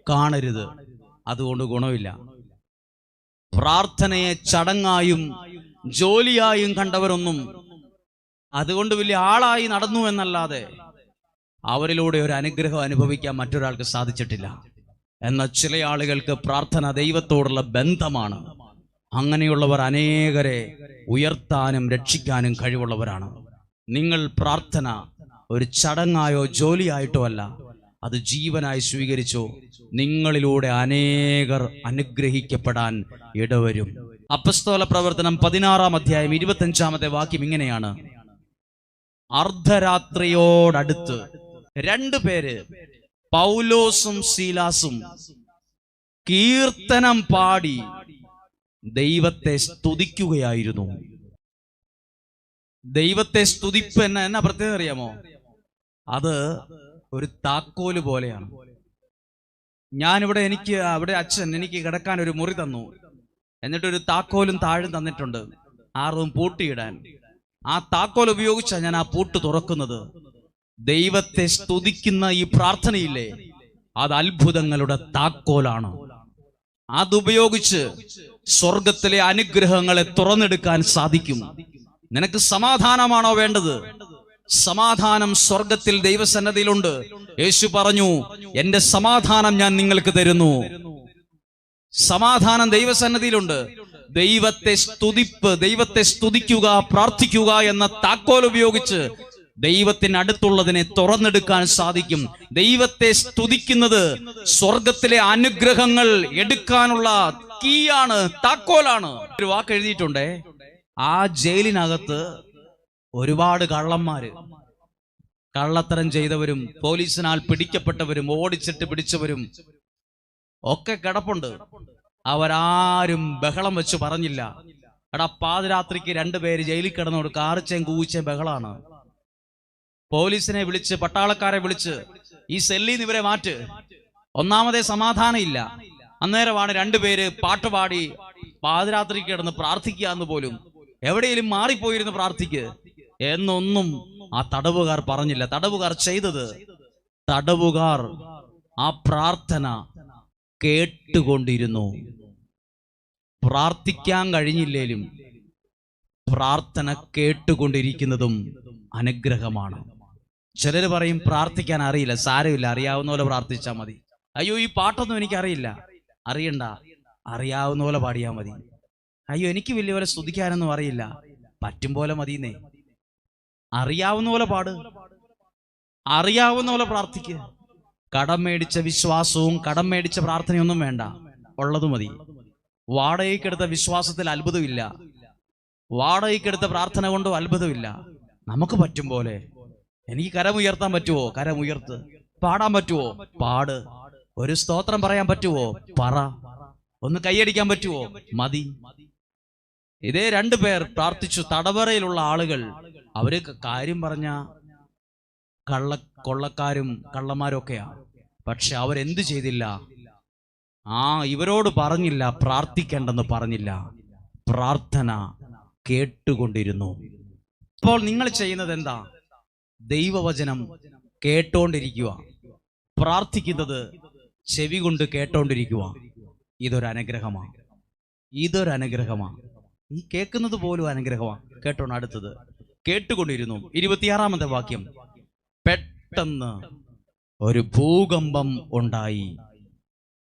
കാണരുത്. അതുകൊണ്ട് ഗുണമില്ല. പ്രാർത്ഥനയെ ചടങ്ങായും ജോലിയായും കണ്ടവരൊന്നും അതുകൊണ്ട് വലിയ ആളായി നടന്നു എന്നല്ലാതെ അവരിലൂടെ ഒരു അനുഗ്രഹം അനുഭവിക്കാൻ മറ്റൊരാൾക്ക് സാധിച്ചിട്ടില്ല. എന്നാൽ ചില ആളുകൾക്ക് പ്രാർത്ഥന ദൈവത്തോടുള്ള ബന്ധമാണ്. അങ്ങനെയുള്ളവർ അനേകരെ ഉയർത്താനും രക്ഷിക്കാനും കഴിവുള്ളവരാണ്. നിങ്ങൾ പ്രാർത്ഥന ഒരു ചടങ്ങായോ ജോലിയായിട്ടോ അല്ല. അത് ജീവനായി സ്വീകരിച്ചു. നിങ്ങളിലൂടെ അനേകർ അനുഗ്രഹിക്കപ്പെടാൻ ഇടവരും. അപ്പസ്തോല പ്രവർത്തനം പതിനാറാം അധ്യായം ഇരുപത്തഞ്ചാമത്തെ വാക്യം ഇങ്ങനെയാണ്. അർദ്ധരാത്രിയോടടുത്ത് രണ്ടു പേര് പൗലോസും സീലാസും കീർത്തനം പാടി ദൈവത്തെ സ്തുതിക്കുകയായിരുന്നു. ദൈവത്തെ സ്തുതിപ്പ് എന്ന എന്നാ പ്രത്യേകത അറിയാമോ? അത് ഒരു താക്കോൽ പോലെയാണ്. ഞാനിവിടെ എനിക്ക് അവിടെ അച്ഛൻ എനിക്ക് കിടക്കാൻ ഒരു മുറി തന്നു. എന്നിട്ടൊരു താക്കോലും താഴും തന്നിട്ടുണ്ട്. ആ പൂട്ടിയിടാൻ. ആ താക്കോൽ ഉപയോഗിച്ചാണ് ഞാൻ ആ പൂട്ട് തുറക്കുന്നത്. ദൈവത്തെ സ്തുതിക്കുന്ന ഈ പ്രാർത്ഥനയില്ലേ? അത് അത്ഭുതങ്ങളുടെ താക്കോലാണ്. അതുപയോഗിച്ച് സ്വർഗത്തിലെ അനുഗ്രഹങ്ങളെ തുറന്നെടുക്കാൻ സാധിക്കും. നിനക്ക് സമാധാനമാണോ വേണ്ടത്? സമാധാനം സ്വർഗത്തിൽ ദൈവസന്നതിയിലുണ്ട് യേശു പറഞ്ഞു എന്റെ സമാധാനം ഞാൻ നിങ്ങൾക്ക് തരുന്നു. സമാധാനം ദൈവസന്നതിയിലുണ്ട് ദൈവത്തെ സ്തുതിപ്പ് ദൈവത്തെ സ്തുതിക്കുക പ്രാർത്ഥിക്കുക എന്ന താക്കോൽ ഉപയോഗിച്ച് ദൈവത്തിന് അടുത്തുള്ളതിനെ തുറന്നെടുക്കാൻ സാധിക്കും. ദൈവത്തെ സ്തുതിക്കുന്നത് സ്വർഗത്തിലെ അനുഗ്രഹങ്ങൾ എടുക്കാനുള്ള കീയാണ് താക്കോലാണ്. ഒരു വാക്ക് എഴുതിയിട്ടുണ്ടേ ആ ജയിലിനകത്ത് ഒരുപാട് കള്ളന്മാര്. കള്ളത്തരം ചെയ്തവരും പോലീസിനാൽ പിടിക്കപ്പെട്ടവരും ഓടിച്ചിട്ട് പിടിച്ചവരും ഒക്കെ കിടപ്പുണ്ട്. അവരാരും ബഹളം വെച്ച് പറഞ്ഞില്ല. എടാ പാതിരാത്രിക്ക് രണ്ടുപേര് ജയിലിൽ കിടന്നോട് കാറിച്ചേം കൂവിച്ചേം ബഹളാണ്. പോലീസിനെ വിളിച്ച് പട്ടാളക്കാരെ വിളിച്ച് ഈ സെല്ലിൽ ഇവരെ മാറ്റ്. ഒന്നാമതേ സമാധാനം ഇല്ല അന്നേരമാണ് രണ്ടുപേര് പാട്ടുപാടി പാതിരാത്രിക്ക് കിടന്ന് പ്രാർത്ഥിക്കുക എന്ന് പോലും. എവിടെയെങ്കിലും മാറിപ്പോയിരുന്ന് പ്രാർത്ഥിക്ക്. എന്നൊന്നും ആ തടവുകാർ പറഞ്ഞില്ല. തടവുകാർ ചെയ്തത് തടവുകാർ ആ പ്രാർത്ഥന കേട്ടുകൊണ്ടിരുന്നു. പ്രാർത്ഥിക്കാൻ കഴിഞ്ഞില്ലേലും പ്രാർത്ഥന കേട്ടുകൊണ്ടിരിക്കുന്നതും അനുഗ്രഹമാണ്. ചിലർ പറയും പ്രാർത്ഥിക്കാൻ അറിയില്ല. സാരമില്ല. അറിയാവുന്ന പോലെ പ്രാർത്ഥിച്ചാൽ മതി. അയ്യോ ഈ പാട്ടൊന്നും എനിക്കറിയില്ല. അറിയണ്ട. അറിയാവുന്ന പോലെ പാടിയാൽ മതി. അയ്യോ എനിക്ക് വലിയ പോലെ സ്തുതിക്കാനൊന്നും അറിയില്ല. പറ്റും പോലെ മതിയെന്നേ അറിയാവുന്ന പോലെ പാട്. അറിയാവുന്ന പോലെ പ്രാർത്ഥിക്കുക കടം മേടിച്ച വിശ്വാസവും കടം മേടിച്ച പ്രാർത്ഥനയൊന്നും വേണ്ട. ഉള്ളത് മതി. വാടകയ്ക്കെടുത്ത വിശ്വാസത്തിൽ അത്ഭുതമില്ല. വാടകയ്ക്കെടുത്ത പ്രാർത്ഥന കൊണ്ടും അത്ഭുതമില്ല. നമുക്ക് പറ്റും പോലെ. എനിക്ക് കരമുയർത്താൻ പറ്റുമോ കരമുയർത്ത്. പാടാൻ പറ്റുമോ പാട്. ഒരു സ്തോത്രം പറയാൻ പറ്റുമോ പറ. ഒന്ന് കൈയടിക്കാൻ പറ്റുമോ മതി. ഇതേ രണ്ടു പേർ പ്രാർത്ഥിച്ചു. തടവറയിലുള്ള ആളുകൾ അവർ കാര്യം പറഞ്ഞ കള്ള കൊള്ളക്കാരും കള്ളന്മാരും ഒക്കെയാ പക്ഷെ അവരെന്ത് ചെയ്തില്ല? ആ ഇവരോട് പറഞ്ഞില്ല പ്രാർത്ഥിക്കേണ്ടെന്ന് പറഞ്ഞില്ല. പ്രാർത്ഥന കേട്ടുകൊണ്ടിരുന്നു. ഇപ്പോൾ നിങ്ങൾ ചെയ്യുന്നത് എന്താ? ദൈവവചനം കേട്ടോണ്ടിരിക്കുക. പ്രാർത്ഥിക്കുന്നത് ചെവി കൊണ്ട് കേട്ടോണ്ടിരിക്കുക. ഇതൊരു അനുഗ്രഹമാണ് ഇതൊരു ഈ കേൾക്കുന്നത് പോലും അനുഗ്രഹമാണ് കേട്ടോണ അടുത്തത്? കേട്ടുകൊണ്ടിരുന്നു. ഇരുപത്തിയാറാമത്തെ വാക്യം. പെട്ടെന്ന് ഒരു ഭൂകമ്പം ഉണ്ടായി.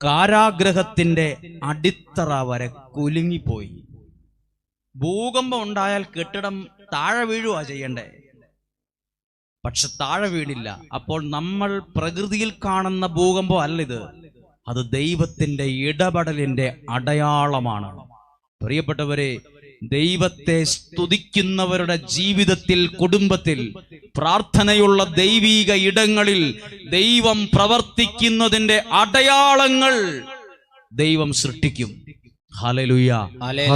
കാരാഗ്രഹത്തിന്റെ അടിത്തറ വരെ കുലുങ്ങിപ്പോയി. ഭൂകമ്പം ഉണ്ടായാൽ കെട്ടിടം താഴെ വീഴുവാ ചെയ്യണ്ടേ? പക്ഷെ താഴെ വീണില്ല അപ്പോൾ നമ്മൾ പ്രകൃതിയിൽ കാണുന്ന ഭൂകമ്പം അല്ല ഇത് അത് ദൈവത്തിന്റെ ഇടപെടലിന്റെ അടയാളമാണ്. പ്രിയപ്പെട്ടവരെ ദൈവത്തെ സ്തുതിക്കുന്നവരുടെ ജീവിതത്തിൽ കുടുംബത്തിൽ പ്രാർത്ഥനയുള്ള ദൈവീക ഇടങ്ങളിൽ ദൈവം പ്രവർത്തിക്കുന്നതിന്റെ അടയാളങ്ങൾ ദൈവം സൃഷ്ടിക്കും.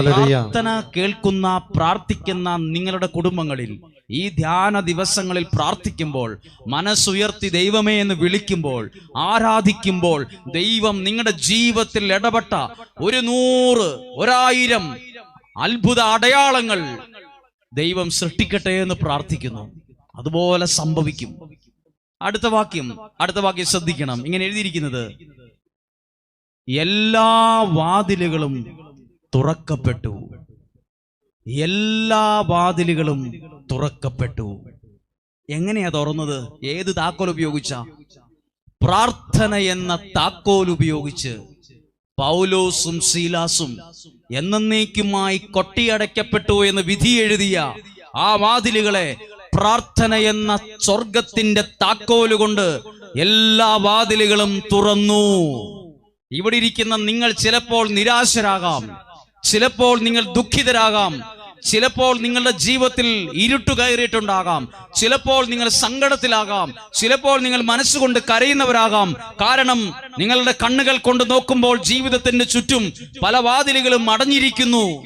പ്രാർത്ഥന കേൾക്കുന്ന പ്രാർത്ഥിക്കുന്ന നിങ്ങളുടെ കുടുംബങ്ങളിൽ ഈ ധ്യാന ദിവസങ്ങളിൽ പ്രാർത്ഥിക്കുമ്പോൾ മനസ്സുയർത്തി ദൈവമേ എന്ന് വിളിക്കുമ്പോൾ ആരാധിക്കുമ്പോൾ ദൈവം നിങ്ങളുടെ ജീവിതത്തിൽ ഇടപെട്ട ഒരു നൂറ് ഒരായിരം അത്ഭുത അടയാളങ്ങൾ ദൈവം സൃഷ്ടിക്കട്ടെ എന്ന് പ്രാർത്ഥിക്കുന്നു. അതുപോലെ സംഭവിക്കും. അടുത്ത വാക്യം അടുത്ത വാക്യം ശ്രദ്ധിക്കണം. ഇങ്ങനെ എഴുതിയിരിക്കുന്നത് എല്ലാ വാതിലുകളും തുറക്കപ്പെട്ടു. എല്ലാ വാതിലുകളും തുറക്കപ്പെട്ടു. എങ്ങനെയാ തുറന്നത്? ഏത് താക്കോൽ ഉപയോഗിച്ച? പ്രാർത്ഥന എന്ന താക്കോൽ ഉപയോഗിച്ച് പൗലോസും ശീലാസും എന്നേക്കുമായി കൊട്ടിയടയ്ക്കപ്പെട്ടു എന്ന് വിധി എഴുതിയ ആ വാതിലുകളെ പ്രാർത്ഥന എന്ന സ്വർഗത്തിന്റെ താക്കോലുകൊണ്ട് എല്ലാ വാതിലുകളും തുറന്നു. ഇവിടെ ഇരിക്കുന്ന നിങ്ങൾ ചിലപ്പോൾ നിരാശരാകാം ചിലപ്പോൾ നിങ്ങൾ ദുഃഖിതരാകാം ചിലപ്പോൾ നിങ്ങളുടെ ജീവിതത്തിൽ ഇരുട്ട് കയറിയിട്ടുണ്ടാകാം ചിലപ്പോൾ നിങ്ങൾ സങ്കടത്തിലാകാം ചിലപ്പോൾ നിങ്ങൾ മനസ്സുകൊണ്ട് കരയുന്നവരാകാം. കാരണം നിങ്ങളുടെ കണ്ണുകൾ കൊണ്ട് നോക്കുമ്പോൾ ജീവിതത്തിന്റെ ചുറ്റും പല വാതിലുകളും അടഞ്ഞിരിക്കുന്നു.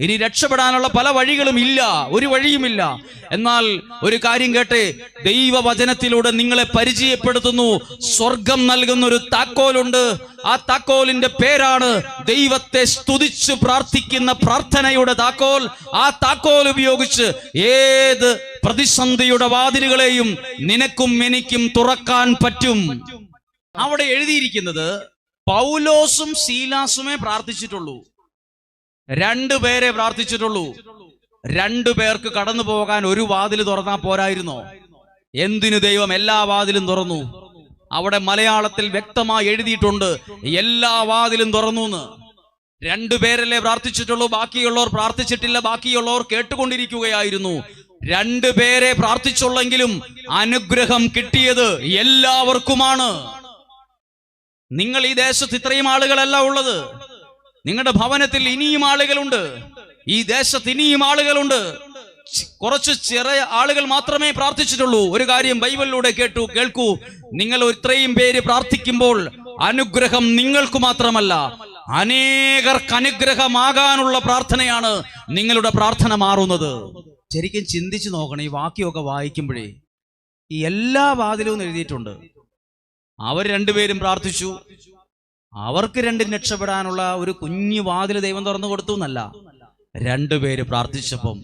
ഇനി രക്ഷപ്പെടാനുള്ള പല വഴികളും ഇല്ല ഒരു വഴിയുമില്ല. എന്നാൽ ഒരു കാര്യം കേട്ടെ ദൈവവചനത്തിലൂടെ നിങ്ങളെ പരിചയപ്പെടുത്തുന്നു. സ്വർഗം നൽകുന്ന ഒരു താക്കോലുണ്ട്. ആ താക്കോലിന്റെ പേരാണ് ദൈവത്തെ സ്തുതിച്ചു പ്രാർത്ഥിക്കുന്ന പ്രാർത്ഥനയുടെ താക്കോൽ. ആ താക്കോൽ ഉപയോഗിച്ച് ഏത് പ്രതിസന്ധിയുടെ വാതിലുകളെയും നിനക്കും എനിക്കും തുറക്കാൻ പറ്റും. അവിടെ എഴുതിയിരിക്കുന്നത് പൗലോസും സീലാസുമേ പ്രാർത്ഥിച്ചിട്ടുള്ളൂ. രണ്ടു പേരെ പ്രാർത്ഥിച്ചിട്ടുള്ളൂ. രണ്ടു പേർക്ക് കടന്നു പോകാൻ ഒരു വാതിൽ തുറന്നാ പോരായിരുന്നോ? എന്തിനു ദൈവം എല്ലാ വാതിലും തുറന്നു? അവിടെ മലയാളത്തിൽ വ്യക്തമായി എഴുതിയിട്ടുണ്ട് എല്ലാ വാതിലും തുറന്നു എന്ന് രണ്ടു പേരല്ലേ പ്രാർത്ഥിച്ചിട്ടുള്ളൂ ബാക്കിയുള്ളവർ പ്രാർത്ഥിച്ചിട്ടില്ല ബാക്കിയുള്ളവർ കേട്ടുകൊണ്ടിരിക്കുകയായിരുന്നു. രണ്ടു പേരെ പ്രാർത്ഥിച്ചുള്ളെങ്കിലും അനുഗ്രഹം കിട്ടിയത് എല്ലാവർക്കുമാണ്. നിങ്ങൾ ഈ ദേശത്ത് ഇത്രയും ആളുകളല്ല ഉള്ളത്. നിങ്ങളുടെ ഭവനത്തിൽ ഇനിയും ആളുകളുണ്ട്. ഈ ദേശത്ത് ഇനിയും ആളുകളുണ്ട്. കുറച്ച് ചെറിയ ആളുകൾ മാത്രമേ പ്രാർത്ഥിച്ചിട്ടുള്ളൂ. ഒരു കാര്യം ബൈബിളിലൂടെ കേട്ടു കേൾക്കൂ. നിങ്ങൾ ഇത്രയും പേര് പ്രാർത്ഥിക്കുമ്പോൾ അനുഗ്രഹം നിങ്ങൾക്ക് മാത്രമല്ല അനേകർക്ക് അനുഗ്രഹമാകാനുള്ള പ്രാർത്ഥനയാണ് നിങ്ങളുടെ പ്രാർത്ഥന മാറുന്നത്. ശരിക്കും ചിന്തിച്ചു നോക്കണം ഈ വാക്യമൊക്കെ വായിക്കുമ്പോഴേ. ഈ എല്ലാ വാതിലും എഴുതിയിട്ടുണ്ട്. അവർ രണ്ടുപേരും പ്രാർത്ഥിച്ചു. അവർക്ക് രണ്ടും രക്ഷപ്പെടാനുള്ള ഒരു കുഞ്ഞു വാതിൽ ദൈവം തുറന്നു കൊടുത്തു എന്നല്ല. രണ്ടുപേര് പ്രാർത്ഥിച്ചപ്പം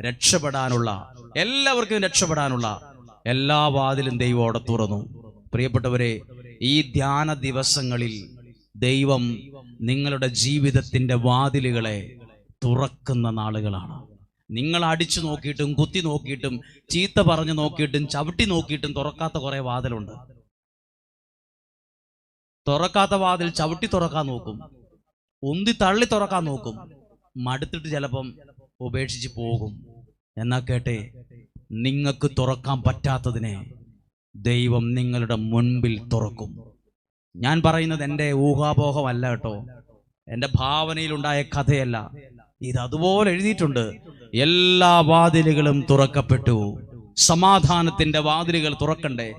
രക്ഷപ്പെടാനുള്ള എല്ലാവർക്കും രക്ഷപ്പെടാനുള്ള എല്ലാ വാതിലും ദൈവം അവിടെ തുറന്നു. പ്രിയപ്പെട്ടവരെ ഈ ധ്യാന ദിവസങ്ങളിൽ ദൈവം നിങ്ങളുടെ ജീവിതത്തിന്റെ വാതിലുകളെ തുറക്കുന്ന നാളുകളാണ്. നിങ്ങൾ അടിച്ചു നോക്കിയിട്ടും കുത്തി നോക്കിയിട്ടും ചീത്ത പറഞ്ഞു നോക്കിയിട്ടും ചവിട്ടി നോക്കിയിട്ടും തുറക്കാത്ത കുറേ വാതിലുണ്ട്. തുറക്കാത്ത വാതിൽ ചവിട്ടി തുറക്കാൻ നോക്കും. ഒന്തി തള്ളി തുറക്കാൻ നോക്കും. മടുത്തിട്ട് ചിലപ്പം ഉപേക്ഷിച്ച് പോകും. എന്നാ കേട്ടെ നിങ്ങൾക്ക് തുറക്കാൻ പറ്റാത്തതിനെ ദൈവം നിങ്ങളുടെ മുൻപിൽ തുറക്കും. ഞാൻ പറയുന്നത് എന്റെ ഊഹാപോഹമല്ല കേട്ടോ. എന്റെ ഭാവനയിലുണ്ടായ കഥയല്ല. ഇത് അതുപോലെ എഴുതിയിട്ടുണ്ട്. എല്ലാ വാതിലുകളും തുറക്കപ്പെട്ടു. സമാധാനത്തിന്റെ വാതിലുകൾ തുറക്കണ്ടേ?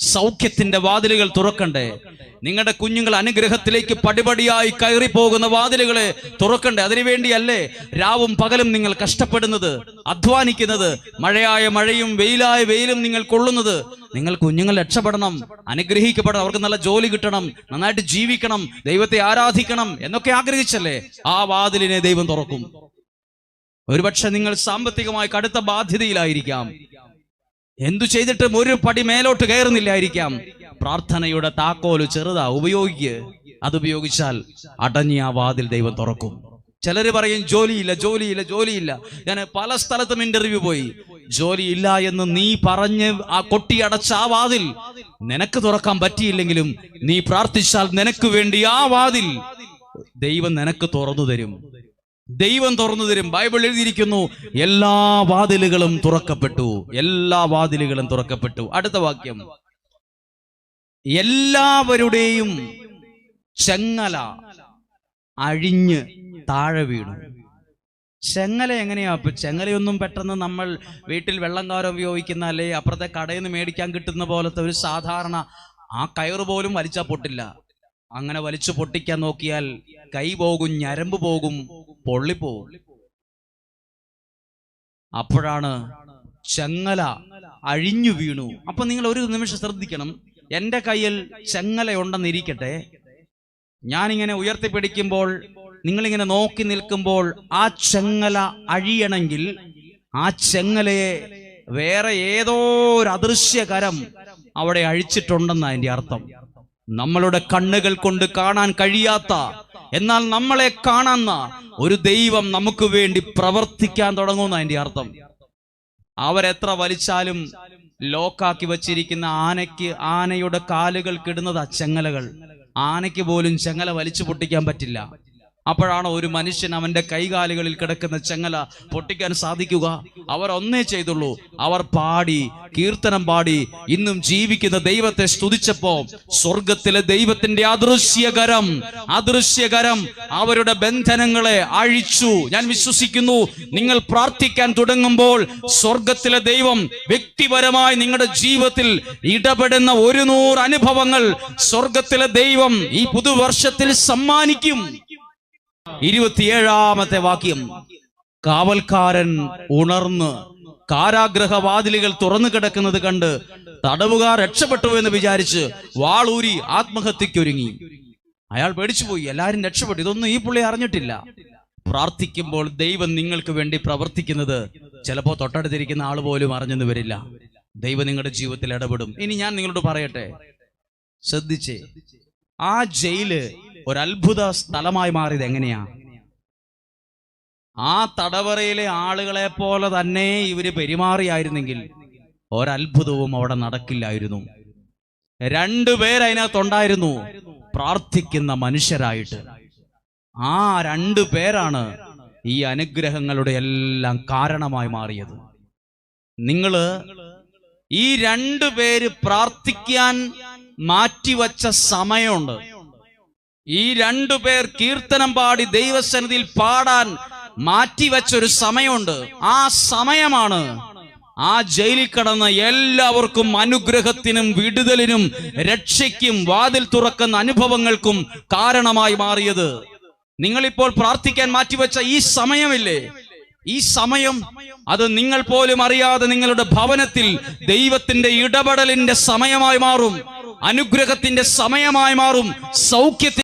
സൗഖ്യത്തിന്റെ വാതിലുകൾ തുറക്കണ്ടേ? നിങ്ങളുടെ കുഞ്ഞുങ്ങൾ അനുഗ്രഹത്തിലേക്ക് പടിപടിയായി കയറി പോകുന്ന വാതിലുകളെ തുറക്കണ്ടേ? അതിനുവേണ്ടിയല്ലേ രാവും പകലും നിങ്ങൾ കഷ്ടപ്പെടുന്നത് അധ്വാനിക്കുന്നത് മഴയായ മഴയും വെയിലായ വെയിലും നിങ്ങൾ കൊള്ളുന്നത്. നിങ്ങൾ കുഞ്ഞുങ്ങൾ രക്ഷപ്പെടണം അനുഗ്രഹിക്കപ്പെടണം അവർക്ക് നല്ല ജോലി കിട്ടണം നന്നായിട്ട് ജീവിക്കണം ദൈവത്തെ ആരാധിക്കണം എന്നൊക്കെ ആഗ്രഹിച്ചല്ലേ? ആ വാതിലിനെ ദൈവം തുറക്കും. ഒരുപക്ഷെ നിങ്ങൾ സാമ്പത്തികമായി കടുത്ത ബാധ്യതയിലായിരിക്കാം. എന്തു ചെയ്തിട്ടും ഒരു പടി മേലോട്ട് കയറുന്നില്ലായിരിക്കാം. പ്രാർത്ഥനയുടെ താക്കോൽ ചെറുതാ ഉപയോഗിക്ക്. അത് ഉപയോഗിച്ചാൽ അടഞ്ഞ ആ വാതിൽ ദൈവം തുറക്കും. ചിലർ പറയും ജോലിയില്ല ജോലിയില്ല ജോലിയില്ല. ഞാൻ പല സ്ഥലത്തും ഇന്റർവ്യൂ പോയി. ജോലിയില്ല എന്ന് നീ പറഞ്ഞ് ആ കൊട്ടിയടച്ച ആ വാതിൽ നിനക്ക് തുറക്കാൻ പറ്റിയില്ലെങ്കിലും നീ പ്രാർത്ഥിച്ചാൽ നിനക്ക് വേണ്ടി ആ വാതിൽ ദൈവം നിനക്ക് തുറന്നു തരും. ദൈവം തുറന്നു തരും. ബൈബിൾ എഴുതിയിരിക്കുന്നു. എല്ലാ വാതിലുകളും തുറക്കപ്പെട്ടു. എല്ലാ വാതിലുകളും തുറക്കപ്പെട്ടു. അടുത്ത വാക്യം. എല്ലാവരുടെയും ചെങ്ങല അഴിഞ്ഞ് താഴെ വീണു. ചെങ്ങല എങ്ങനെയാ? അപ്പൊ ചെങ്ങലയൊന്നും പെട്ടെന്ന് നമ്മൾ വീട്ടിൽ വെള്ളം കാരം ഉപയോഗിക്കുന്ന അല്ലെ അപ്പുറത്തെ കടയിൽ നിന്ന് മേടിക്കാൻ കിട്ടുന്ന പോലത്തെ ഒരു സാധാരണ ആ കയറ് പോലും വലിച്ചാ പൊട്ടില്ല. അങ്ങനെ വലിച്ചു പൊട്ടിക്കാൻ നോക്കിയാൽ കൈ പോകും ഞരമ്പ് പോകും. പൊള്ളിപ്പോവും. അപ്പോഴാണ് ചെങ്ങല അഴിഞ്ഞു വീണു. അപ്പൊ നിങ്ങൾ ഒരു നിമിഷം ശ്രദ്ധിക്കണം. എന്റെ കയ്യിൽ ചെങ്ങല ഉണ്ടെന്നിരിക്കട്ടെ ഞാനിങ്ങനെ ഉയർത്തിപ്പിടിക്കുമ്പോൾ നിങ്ങളിങ്ങനെ നോക്കി നിൽക്കുമ്പോൾ ആ ചെങ്ങല അഴിയണമെങ്കിൽ ആ ചെങ്ങലയെ വേറെ ഏതോ ഒരു അദൃശ്യകരം അവിടെ അഴിച്ചിട്ടുണ്ടെന്ന് അതിന്റെ അർത്ഥം. നമ്മളുടെ കണ്ണുകൾ കൊണ്ട് കാണാൻ കഴിയാത്ത എന്നാൽ നമ്മളെ കാണുന്ന ഒരു ദൈവം നമുക്ക് വേണ്ടി പ്രവർത്തിക്കാൻ തുടങ്ങുന്ന അതിന്റെ അർത്ഥം. അവരെത്ര വലിച്ചാലും ലോക്കാക്കി വച്ചിരിക്കുന്ന ആനയ്ക്ക് ആനയുടെ കാലുകൾ കിടുന്നതാ ചെങ്ങലകൾ. ആനയ്ക്ക് പോലും ചെങ്ങല വലിച്ചു പൊട്ടിക്കാൻ പറ്റില്ല. അപ്പോഴാണ് ഒരു മനുഷ്യൻ അവന്റെ കൈകാലുകളിൽ കിടക്കുന്ന ചെങ്ങല പൊട്ടിക്കാൻ സാധിക്കുക. അവർ ഒന്നേ ചെയ്തുള്ളൂ. അവർ പാടി കീർത്തനം പാടി ഇന്നും ജീവിക്കുന്ന ദൈവത്തെ സ്തുതിച്ചപ്പോ സ്വർഗത്തിലെ ദൈവത്തിന്റെ അദൃശ്യകരം അദൃശ്യകരം അവരുടെ ബന്ധനങ്ങളെ അഴിച്ചു. ഞാൻ വിശ്വസിക്കുന്നു നിങ്ങൾ പ്രാർത്ഥിക്കാൻ തുടങ്ങുമ്പോൾ സ്വർഗത്തിലെ ദൈവം വ്യക്തിപരമായി നിങ്ങളുടെ ജീവിതത്തിൽ ഇടപെടുന്ന ഒരു നൂറ് അനുഭവങ്ങൾ സ്വർഗത്തിലെ ദൈവം ഈ പുതുവർഷത്തിൽ സമ്മാനിക്കും. ഇരുപത്തിയേഴാമത്തെ വാക്യം. കാവൽക്കാരൻ ഉണർന്ന് കാരാഗ്രഹ വാതിലുകൾ തുറന്നു കിടക്കുന്നത് കണ്ട് തടവുകാർ രക്ഷപ്പെട്ടു എന്ന് വിചാരിച്ച് വാളൂരി ആത്മഹത്യക്കൊരുങ്ങി. അയാൾ പേടിച്ചുപോയി. എല്ലാരും രക്ഷപ്പെട്ടു. ഇതൊന്നും ഈ പുള്ളി അറിഞ്ഞിട്ടില്ല. പ്രാർത്ഥിക്കുമ്പോൾ ദൈവം നിങ്ങൾക്ക് വേണ്ടി പ്രവർത്തിക്കുന്നത് ചിലപ്പോ തൊട്ടടുത്തിരിക്കുന്ന ആൾ പോലും അറിഞ്ഞെന്ന് വരില്ല. ദൈവം നിങ്ങളുടെ ജീവിതത്തിൽ ഇടപെടും. ഇനി ഞാൻ നിങ്ങളോട് പറയട്ടെ. ശ്രദ്ധിച്ചേ. ആ ജയിൽ ഒരു അത്ഭുത സ്ഥലമായി മാറിയത് എങ്ങനെയാ? ആ തടവറയിലെ ആളുകളെ പോലെ തന്നെ ഇവർ പെരുമാറിയായിരുന്നെങ്കിൽ ഒരത്ഭുതവും അവിടെ നടക്കില്ലായിരുന്നു. രണ്ടുപേർ അതിനകത്തുണ്ടായിരുന്നു. പ്രാർത്ഥിക്കുന്ന മനുഷ്യരായിട്ട്. ആ രണ്ടു പേരാണ് ഈ അനുഗ്രഹങ്ങളുടെ എല്ലാം കാരണമായി മാറിയത്. നിങ്ങൾ ഈ രണ്ടു പേര് പ്രാർത്ഥിക്കാൻ മാറ്റിവച്ച സമയമുണ്ട്. ഈ രണ്ടു പേർ കീർത്തനം പാടി ദൈവസന്നിധിയിൽ പാടാൻ മാറ്റിവെച്ചൊരു സമയമുണ്ട്. ആ സമയമാണ് ആ ജയിലിൽ കടന്ന എല്ലാവർക്കും അനുഗ്രഹത്തിനും വിടുതലിനും രക്ഷയ്ക്കും വാതിൽ തുറക്കുന്ന അനുഭവങ്ങൾക്കും കാരണമായി മാറിയത്. നിങ്ങളിപ്പോൾ പ്രാർത്ഥിക്കാൻ മാറ്റിവെച്ച ഈ സമയമില്ലേ? ഈ സമയം അത് നിങ്ങൾ പോലും അറിയാതെ നിങ്ങളുടെ ഭവനത്തിൽ ദൈവത്തിന്റെ ഇടപെടലിന്റെ സമയമായി മാറും. അനുഗ്രഹത്തിന്റെ സമയമായി മാറും. സൗഖ്യത്തിന്റെ